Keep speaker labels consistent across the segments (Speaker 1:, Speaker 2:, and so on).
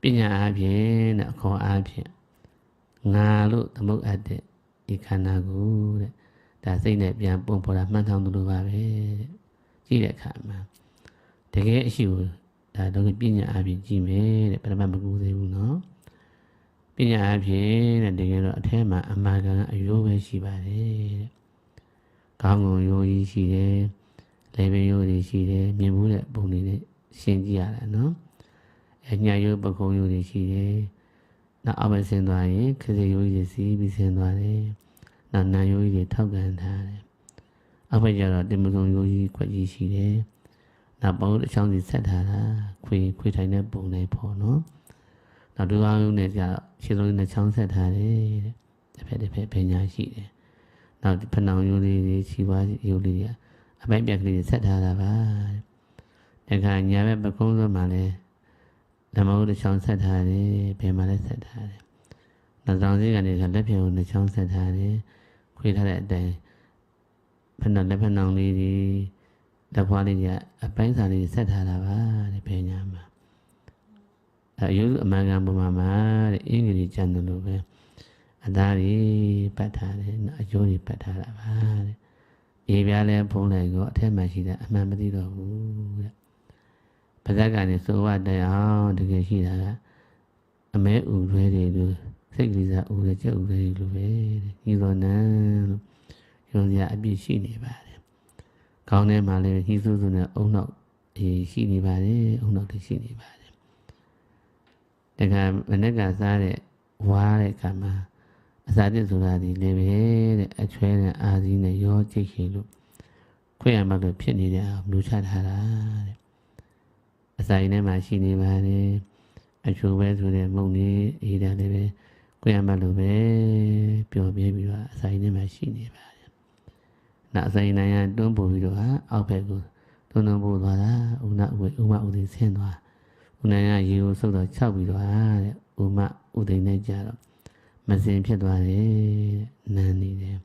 Speaker 1: ပညာအပြင်တဲ့အခေါ်အပြင်ငါလို့သမုတ်အပ်တဲ့ဒီခန္ဓာကိုတဲ့ဒါစိတ်နဲ့ပြန်ပုံပေါ်တာမှန်ထောင်သလိုပါပဲတဲ့ကြည့်တဲ့အခါမှာတကယ်အရှိကိုဒါတော့ပညာအပြင်ကြည့်မယ်တဲ့ပရမတ်မကူသေးဘူးနော်ပညာအပြင်တဲ့တကယ်တော့အထဲမှာအမှားကအယိုးပဲရှိပါတယ်တဲ့ကောင်းကုံရိုးကြီးရှိတယ်လေပင်ရိုးကြီးရှိတယ်မြင်မှုတဲ့ပုံတွေနဲ့ရှင်းကြည့်ရတာနော် အညာရိုးပကုံရိုးတွေရှိတယ်နောက်အဘဆင်းသွားရင်ခစီရိုးကြီးစီးပြီးဆင်းသွားတယ်နောက်နာရိုးကြီးတွေထောက်ကန်ထားတယ်အဘကျတော့တင်မကုံရိုးကြီးခွက်ကြီးရှိတယ်နောက်ပေါင်းတစ်ချောင်းစီဆက်ထားတာခွေခွေထိုင်တဲ့ပုံလေးပေါ့နော်နောက်ဒူအောင်ရုံးနဲ့ကျတော့ရှင်းလုံးနဲ့ချောင်းဆက်ထားတယ်တဲ့တစ်ဖက်တစ်ဖက်ပညာရှိတယ်နောက်ဖဏောင်ရိုးလေးတွေခြီးပွားရိုးလေးတွေအပိုက်ပြက်ကလေးဆက်ထားတာပါတဲ့ဒါကညာဘက်ပကုံးစွမ်းမှာလဲ ဓမ္မဥဒ္ဒချောင်းဆက်ထားတယ်ဘယ်မှာလဲဆက်ထားတယ်နောက်ဆောင်စည်းကနေလက်ဖြံကိုနှစ်ချောင်းဆက်ထားတယ်ခွေထားတဲ့အတိုင်းဖဏလက်ဖဏောင်လေးတွေလက်ဖွားလေးတွေအပိုင်းစာလေးဆက်ထားတာပါတဲ့ဘယ်ညာမှာအယုအမှန်ကန်ပုံမှာမှာတဲ့အင်္ဂလိပ်ကျမ်းတယ်လို့ပဲအသားကြီးပတ်ထားတယ်အကျိုးကြီးပတ်ထားတာပါတဲ့အေးပြားလဲဖုံးလိုက်ကိုအထက်မှာရှိတဲ့အမှန်မသိတော့ဘူးတဲ့ ပါဇက်ကနေစိုးဝတက်အောင်တကယ်ရှိတာကအမဲဥရွဲတွေလို့စိတ်ကလေးစားဥရဲ့ကြက်ဥတွေလို့ပဲတဲ့ညီတော်နန်းလို့ယုံကြအပြည့်ရှိနေပါတယ်ခေါင်းထဲမှာလည်းညှိစုစုနဲ့အုံနောက်အေးရှိနေပါတယ်အုံနောက်တွေရှိနေပါတယ်တခါမနေ့ကစားတဲ့ဝါတဲ့ကမှာအစာတစ်ဆိုတာဒီလည်းပဲတဲ့အချွဲနဲ့အာသီးနဲ့ရောကြိတ်ခေလို့ခွင့်ရမှလို့ဖြစ်နေတဲ့အောင်လူချထားတာတဲ့ အစာရင်းထဲမှာရှိနေပါတယ်အချိုပဲဆိုတဲ့မုံလေးအေးတယ်လည်းပဲခွင့်ရမှလို့ပဲပျော်ပြပြီးတော့အစာရင်းထဲမှာရှိနေပါတယ်နောက်အစာရင်းနိုင်ရတွန်းပို့ပြီးတော့အောက်ဘက်ကိုတွန်းတွန်းပို့သွားတာဥနာဥဥမဥဒိဆင်းသွားဥနာရရေကိုစုပ်တော့ခြောက်ပြီးတော့တဲ့ဥမဥဒိနဲ့ကြတော့မစင်ဖြစ်သွားတယ်နန်းနေတယ်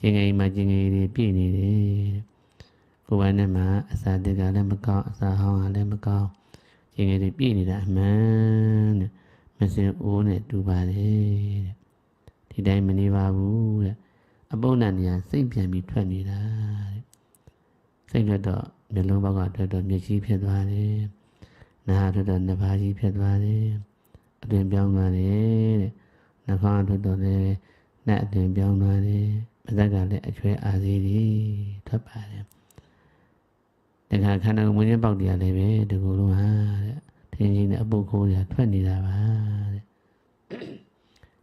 Speaker 1: ကျင်ငယ်မှာကျင်ငယ်တွေပြည့်နေတယ် ကိုယ်ပိုင်နဲ့မှာအစာတက်ကလည်းမကောင်းအစာဟောင်းကလည်းမကောင်းကျင်ငယ်တွေပြည့်နေတာအမှန်တဲ့မစင်အိုးနဲ့တူပါတယ်တဲ့ဒီတိုင်းမနေပါဘူးတဲ့အပုပ်နဲ့နေရာစိတ်ပြန်ပြီးထွက်နေတာတဲ့စိတ်ထွက်တော့မျက်လုံးဘောက်ကထွက်တော့မျက်စိဖြစ်သွားတယ်နားထွက်တော့နှာပါးကြီးဖြစ်သွားတယ်အတွင်ပြောင်းသွားတယ်တဲ့နှာခေါင်းထွက်တော့လည်းနှက်အတင်ပြောင်းသွားတယ်ပါးစပ်ကလည်းအချွဲအာသေးတွေထွက်ပါတယ် တခါခန္ဓာကိုယ်မွေးပေါက်တရားလည်းပဲဒီကိုယ်လုံးဟာတဲ့ထင်းချင်းနဲ့အပုတ်ခိုးရထွက်နေတာပါတဲ့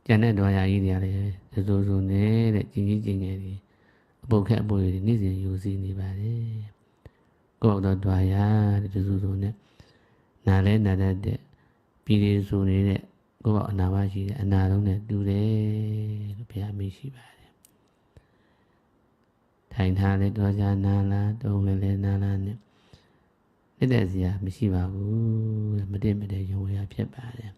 Speaker 1: ကျန်တဲ့တော်ရာကြီးတွေကလည်းသစိုးစိုးနေတဲ့ကြီးကြီးကျယ်ကျယ်တွေအပုတ်ခက်အပုတ်တွေနေ့စဉ်ယူစီနေပါတယ်ကိုယ်တော့တော်ရာတဲ့သစိုးစိုးနဲ့နားလဲနားတတ်တဲ့ပြည်လေးဆိုနေတဲ့ကိုယ့်ကအနာမရှိတယ်အနာလုံးနဲ့တူတယ်လို့ဘုရားမေးရှိပါတယ် ထိုင်ထားလဲတော့ကြာနာလားတုံးလဲလဲနာလားနဲ့လက်တဲ့စရာမရှိပါဘူးမတည့်မတည့်ရုံရဖြစ်ပါတယ်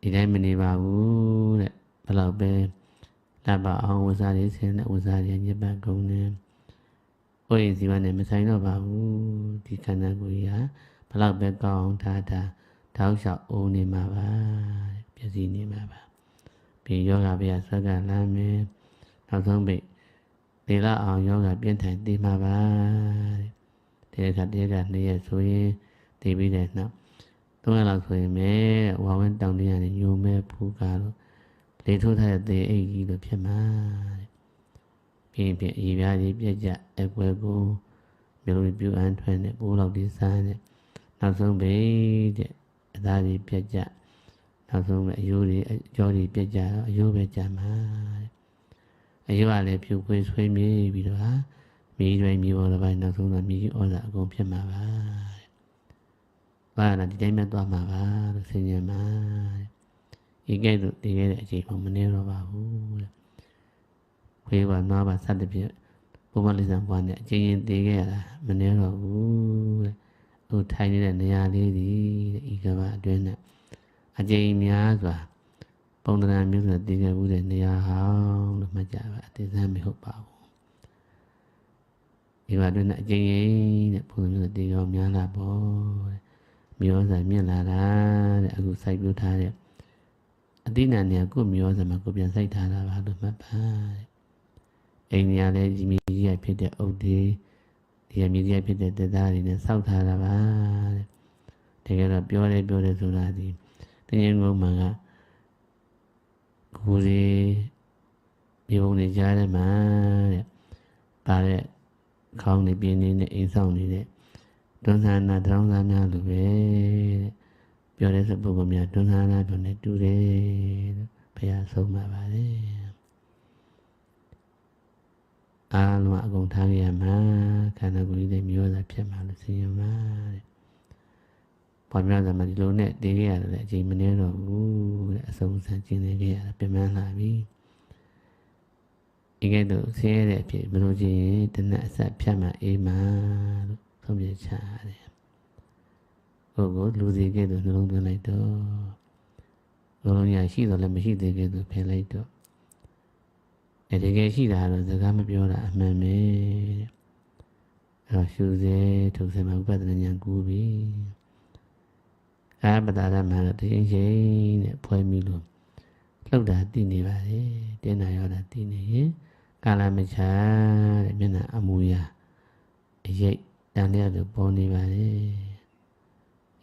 Speaker 1: ဒီတိုင်းမနေပါဘူးတဲ့ဘယ်တော့ပဲလက်ပါအောင်ဝစားလေးဆင်းတဲ့ဝစားလေးညစ်ပတ်ကုန်နေဟိုရင်စီမနဲ့မဆိုင်တော့ပါဘူးဒီခန္ဓာကိုယ်ကြီးဟာဘယ်တော့ပဲကောင်းထားတာတောက်လျှောက်အိုးနေမှာပါပြည့်စည်နေမှာပါပြီးယောဂဗျာဆွဲကလမ်းမယ် နောက်ဆုံးပိတ်ဒေလာအောင်ယောဂပြင်းထန်တည်မှာပါတဲ့ခါတည်းကနေရဆိုရင်တည်ပြီးတဲ့နောက်သုံးရလောက်ဆိုရင်မဲဝါဝင်းတောင်တရနေညိုမဲဖူးကားလို့လေထိုးထားတဲ့သေအိတ်ကြီးလို့ဖြစ်မှာတဲ့ပြီးပြင်အည်ပြားကြီးပြက်ကြအကွယ်ကိုမျိုးလိုပြူအန်းထွန်းတဲ့ပိုးလောက်ဒီစားတဲ့နောက်ဆုံးပိတ်တဲ့အသားတွေပြက်ကြနောက်ဆုံးပဲအယိုးတွေအကြောတွေပြက်ကြတော့အယိုးပဲကြမှာတဲ့ အယိုးကလည်းဖြူခွေးဆွေးမြေးပြီးတော့ဟာမြေတွေမြေပေါ်တစ်ပိုင်းနောက်ဆုံးတော့မြေကြီးဩဇာအကုန်ဖြစ်မှာပါတဲ့။ဘာလဲဒီတိုင်းမဲ့သွားမှာပါလို့ဆင်ញင်မှာတဲ့။ဒီကဲ့သို့တည်ခဲ့တဲ့အချိန်မှမနေတော့ပါဘူးတဲ့။ခွေးပါနွားပါစသဖြင့်ဘုမလေးစံပွားနဲ့အချင်းချင်းတည်ခဲ့ရတာမနေတော့ဘူးတဲ့။ဟိုထိုင်နေတဲ့နေရာလေးဒီတဲ့ဤကဘာအတွင်းနဲ့အကြိမ်များစွာ ပုံသဏ္ဍာန်မျိုးစုံတည်ခဲ့မှုတဲ့နေရာဟောင်းလို့မှတ်ကြပါအသေးစားမဟုတ်ပါဘူးဒီမှာအတွင်းနဲ့အကြိမ်ရင်တဲ့ပုံစံမျိုးတည်ကြောများလာပေါ့တဲ့မျောစာမြင့်လာတာတဲ့အခုစိုက်ပြထားတဲ့အတိဏနေကိုမျောစာမှာကိုပြန်စိုက်ထားတာပါလို့မှတ်ပါတဲ့အိမ်ညာလည်းဒီမြေကြီးရဖြစ်တဲ့အုတ်တွေဒီမြေကြီးရဖြစ်တဲ့တက်သားတွေနဲ့စောက်ထားတာပါတဲ့တကယ်တော့ပြောတယ်ပြောတယ်ဆိုတာဒီတင်းငုံမှန်က ကိုယ်စီမြေပုံတွေကြားထဲမှာတဲ့ပါတဲ့ခေါင်းနေပြင်းနေတဲ့အိမ်ဆောင်နေတဲ့တွန်းဆန်းနာတောင်းစားများလိုပဲတဲ့ပြောတဲ့စပုဂ္ဂိုလ်များတွန်းဆန်းနာတို့နဲ့တူတယ်လို့ဘုရားဆုံးပါပါတယ်အားလုံးအကုန်ထားရမှာခန္ဓာကိုယ်ကြီးတွေမျိုးစားဖြစ်မှာလို့ဆင်ယံပါတဲ့ ပေါ်များသမဒီလိုနဲ့တည်ခဲ့ရတယ်အချိန်မနှဲတော့ဘူးတဲ့အဆုံးစံကျင်းနေခဲ့ရတာပြန်မှန်းလာပြီဒီကဲ့သို့ဆင်းရဲတဲ့အဖြစ်ဘလို့ချင်းတနတ်အဆက်ဖြတ်မှအေးမှလို့ဆုံးဖြတ်ချရတယ်ကိုကိုလူစီကဲ့သို့နှလုံးသွင်းလိုက်တော့လုံးလုံးရရှိတော့လည်းမရှိသေးကဲ့သို့ဖယ်လိုက်တော့အဲတကယ်ရှိတာတော့စကားမပြောတာအမှန်ပဲတဲ့အဲ့တော့ရှုစေထုတ်စေမှာဥပဒနာဉာဏ်ကူးပြီ အာပဒါရမှာတော့တင်းချင်းနဲ့ဖွဲမိလို့လှုပ်တာတည်နေပါလေတင်းနာရောတာတည်နေရင်ကာလမချာတဲ့မျက်နှာအမူအရာအရေးတန်လျက်လိုပေါ်နေပါလေ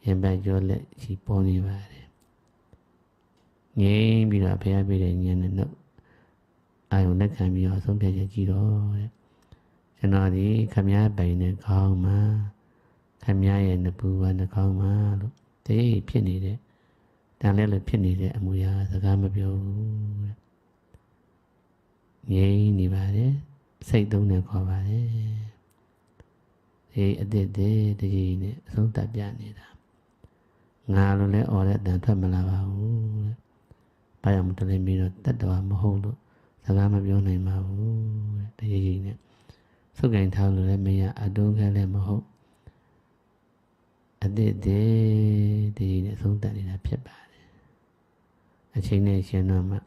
Speaker 1: ရင်ပတ်ကြောလက်ရှိပေါ်နေပါတယ်ငြိမ်ပြီးတော့ဖျားပြတဲ့ဉာဏ်နဲ့တော့အာယုံလက်ခံပြီးတော့ဆုံးဖြတ်ချက်ကြည့်တော့တဲ့ကျွန်တော်ဒီခမည်းပိုင်နဲ့ခေါင်းမှာခမည်းရဲ့နပူဝနှကောင်းမှာလို့ တည်းဖြစ်နေတဲ့တန်လဲလို့ဖြစ်နေတဲ့အမူအရာစကားမပြောဘူးတဲ့ငြိမ်နေပါတယ်စိတ်သုံးနဲ့ခေါ်ပါတယ်ဒီအစ်စ်တဲ့တကြီးနဲ့အဆုံးတတ်ပြနေတာငါလိုလဲអော်တဲ့အတန်ထွက်မလာပါဘူးတဲ့ဘာကြောင့်မတလဲပြီးတော့တတ်တော်မဟုတ်လို့စကားမပြောနိုင်ပါဘူးတဲ့တကြီးနဲ့စုပ်ကင်ထားလို့လည်းမရအတုံးခဲလည်းမဟုတ် အစ်စ်တဲ့တကြီးနဲ့အဆုံးတတ်နေတာဖြစ်ပါတယ်အချိန်နဲ့ရှင်တော့မှ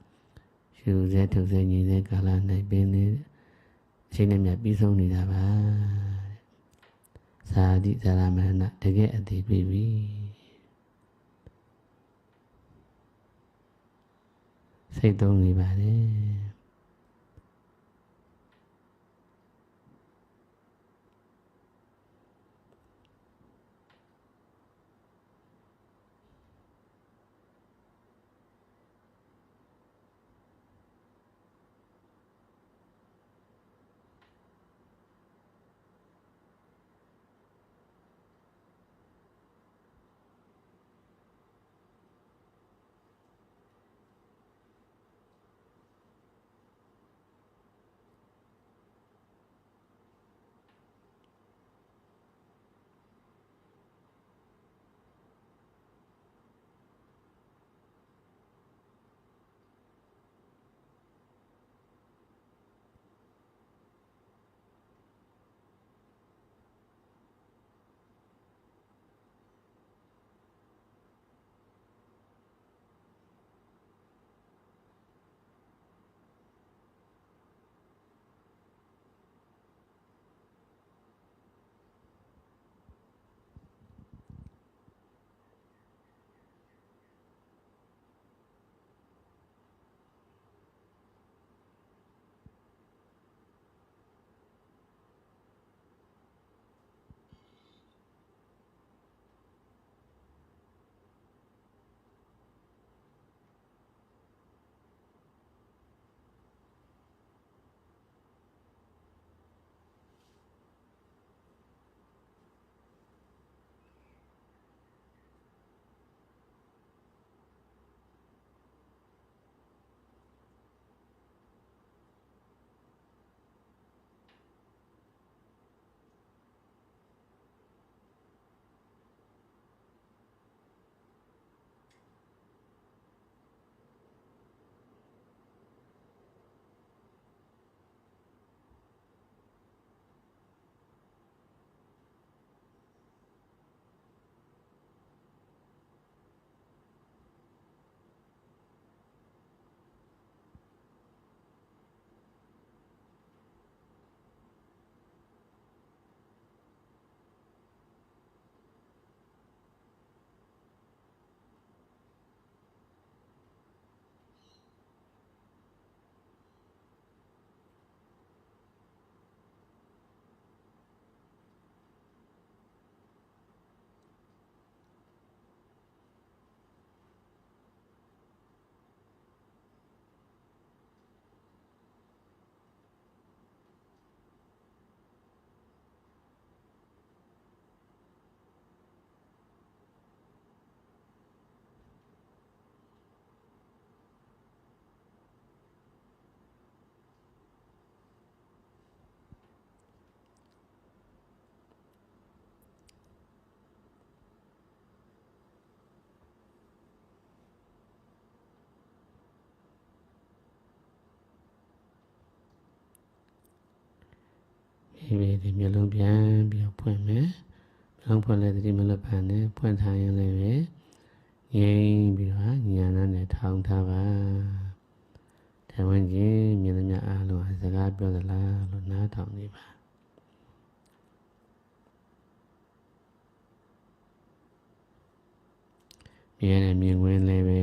Speaker 1: ရှူစဲထုတ်စဲညီစဲကာလ၌ပင်နေအချိန်နဲ့မြပြီးဆုံးနေတာပါသာတိသာရမရဏတကယ်အသေးပြီပြီစိတ်သုံးနေပါတယ် ဒီလေးဒီမျိုးလုံးပြန်ပြီးတော့ဖွင့်မယ်မျိုးလုံးဖွင့်လဲတတိမလွတ်ဖန်နဲ့ဖွင့်ထားရင်လည်းပဲငြိမ်ပြီးတော့ညာနာနဲ့ထောင်းထားပါတဝန်ချင်းမြင်သမျှအားလုံးဟာစကားပြောသလားလို့နားထောင်နေပါမြင်နေမြင်ဝင်လည်းပဲ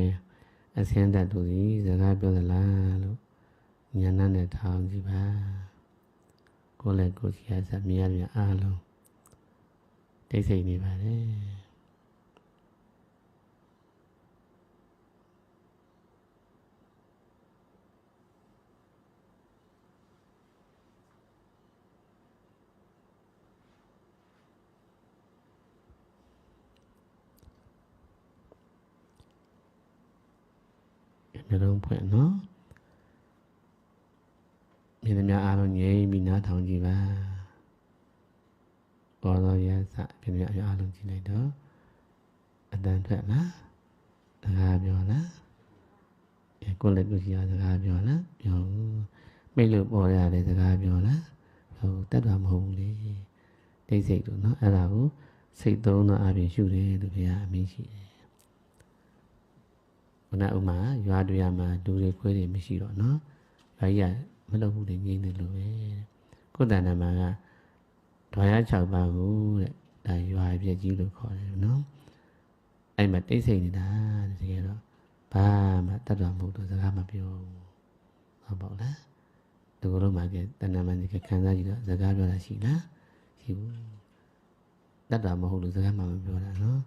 Speaker 1: အစင်းတတ်သူစီစကားပြောသလားလို့ညာနာနဲ့ထောင်းကြည့်ပါ ကိုယ်လည်းကိုယ်စီအစမြင်ရမြအားလုံးတိတ်ဆိတ်နေပါတယ်မျိုးလုံးဖွင့်နော် မြင်သမျှအားလုံးငြိမ်ပြီးနားထောင်ကြည့်ပါဘောတော်ရစမြင်သမျှအားလုံးကြည့်လိုက်တော့အတန်ထွက်လားစကားပြောလားအဲကိုယ်လည်းကိုယ်စီရစကားပြောလားပြောဘူးမိတ်လို့ပေါ်ရတယ်စကားပြောလားဟုတ်တတ်တာမဟုတ်ဘူးလေတိတ်စိတ်တို့နော်အဲ့ဒါကိုစိတ်သုံးတော့အပြင်ရှုတယ်လို့ဘုရားအမိန့်ရှိတယ်ခုနဥမာရွာတွေရမှာလူတွေခွဲတွေမရှိတော့နော်ရွာကြီးက မလုပ်ဘူးလေငြိမ်းတယ်လို့ပဲကိုယ်တဏ္ဍာမှာကဓာရ6ပါးကိုတဲ့ဒါရွာပြည့်ကြီးလို့ခေါ်တယ်နော်အဲ့မှာတိတ်ဆိတ်နေတာတကယ်တော့ဘာမှတတ်တော်မဟုတ်တော့စကားမပြောဘူးဟုတ်ပါလားဒီလိုလိုမှကတဏ္ဍာမှာဒီခံစားကြည့်တော့စကားပြောတာရှိလားရှိဘူးတတ်တော်မဟုတ်လို့စကားမှမပြောတာနော်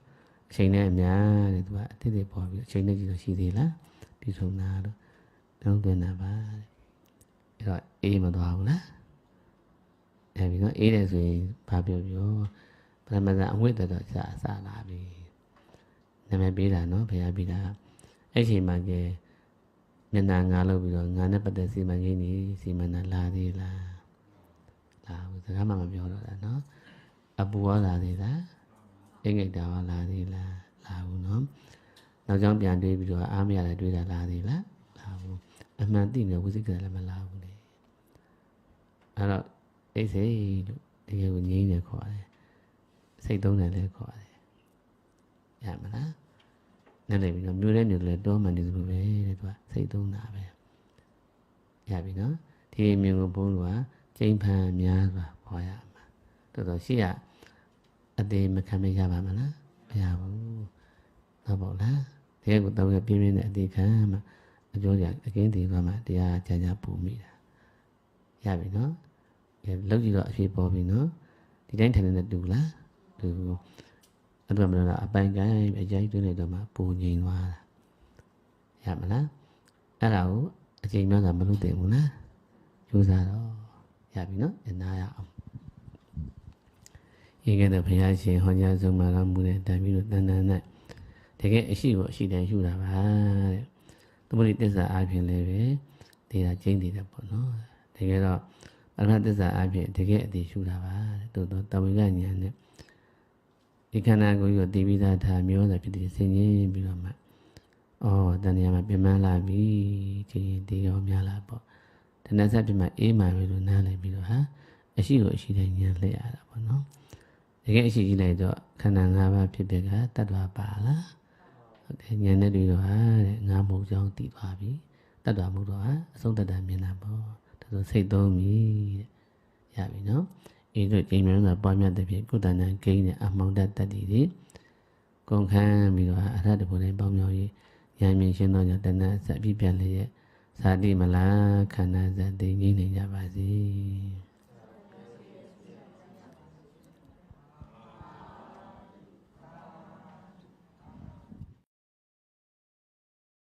Speaker 1: အချိန်နဲ့အများတဲ့သူကအတိတ်တွေပေါ်ပြီးအချိန်နဲ့ကြည့်တော့ရှိသေးလားဒီဆုံးတာတော့တောင်းတင်တာပါတဲ့ အဲ့တော့အေးမသွားဘူးလားအဲ့ပြီးတော့အေးတယ်ဆိုရင်ဘာပြောပြောပရမဇအဝိတ္တတော့စာစာလာပြီနာမည်ပေးတာနော်ဘုရားပေးတာအဲ့ချိန်မှာကဲမျက်နှာငါလို့ပြီးတော့ငါနဲ့ပတ်သက်စီမံကိန်းနေစီမံတာလာသေးလားလာဘူးစကားမှမပြောတော့တာနော်အပူရောလာသေးလားအိမ်ငိတ်တာရောလာသေးလားလာဘူးနော်နောက်ကြောင်းပြန်တွေးပြီးတော့အားမရတယ်တွေးတာလာသေးလားလာဘူးအမှန်သိနေဝိသိကလည်းမလာဘူးလေ အဲ့တော့အိတ်စိတ်လို့တကယ်ကိုငြိမ်းတယ်ခေါ်တယ်စိတ်သုံးတယ်လည်းခေါ်တယ်ရမလားနဲ့လည်းပြီးတော့မျိုးတဲ့မျိုးလည်းတောမှန်နေသလိုပဲတဲ့သူကစိတ်သုံးတာပဲရပြီနော်ဒီမျိုးကိုဘုန်းတော်ကကျိန်ဖန်များစွာခေါ်ရမှာတော်တော်ရှိရအသေးမခံမရပါမလားမရဘူးဟုတ်ပါလားတကယ်ကိုတော့ပြင်းပြင်းနဲ့အသေးခံမှအကျိုးကြအကင်းတည်သွားမှတရားကြာကြာပူမိတာရပြီနော် လောက်ကြည့်တော့အဖြစ်ပေါ်ပြီနော်ဒီတိုင်းထိုင်နေတဲ့တူလားတူအဲ့တော့မလားအပိုင်ကိုင်းအကြိုက်တွင်းနေတော့မှပူငြိမ်သွားတာရမလားအဲ့ဒါကိုအချိန်များတာမလုပ်တင်ဘူးလားကြိုးစားတော့ရပြီနော်အနာရအောင်ရေကဲ့သို့ဘုရားရှင်ဟောကြားဆုံးမှာတော်မူတဲ့တန်ပြီးတော့တန်တန်နဲ့တကယ်အရှိကိုအရှိတန်ရှုတာပါတဲ့သမုဒိတစ္ဆာအားဖြင့်လည်းပဲဒေတာကျင်းတည်တယ်ပေါ့နော်တကယ်တော့ အရဟတသစ္စာအပြင်တကယ်အသေးရှုတာပါတိုးတော့တဝိကဉာဏ်နဲ့ဒီခန္ဓာကိုယ်ကိုသိပြီးသားထားမျိုးဆိုဖြစ်တဲ့ဆင်ခြင်ပြီးတော့မှအော်တဏှာမှာပြမလာပြီဒီဒီရောများလာပေါ့တဏှာဆက်ပြမအေးမှပဲလို့နားလည်ပြီးတော့ဟာအရှိကိုအရှိတိုင်းဉာဏ်လက်ရတာပေါ့နော်တကယ်အရှိကြီးလိုက်တော့ခန္ဓာ၅ပါးဖြစ်တဲ့ကတတ္တဝါပါလားဟုတ်တယ်ဉာဏ်နဲ့တွေ့တော့ဟာတဲ့ငါမဟုတ်ကြောင်းသိသွားပြီတတ္တဝါမဟုတ်တော့ဟာအဆုံးတတ္တမြင်တာပေါ့ ဆိုစိတ်သုံးပြီတဲ့ရပြီနော်အေးတို့ကျင်းမြန်ကပွားများတဲ့ဖြင့်ကုသဏ္ဍဂိမ်းနဲ့အမောင်တတ်တတ်တည်သည်ကုန်ခန်းပြီးတော့အရဟတဘုရင်ပေါင်းမြောက်ရေးဉာဏ်မြင်ရှင်းသောကြောင့်တဏှာဆက်ပြီးပြန်လျက်ဇာတိမလားခန္ဓာဇတ်သိငြိမ့်နေကြပါစေ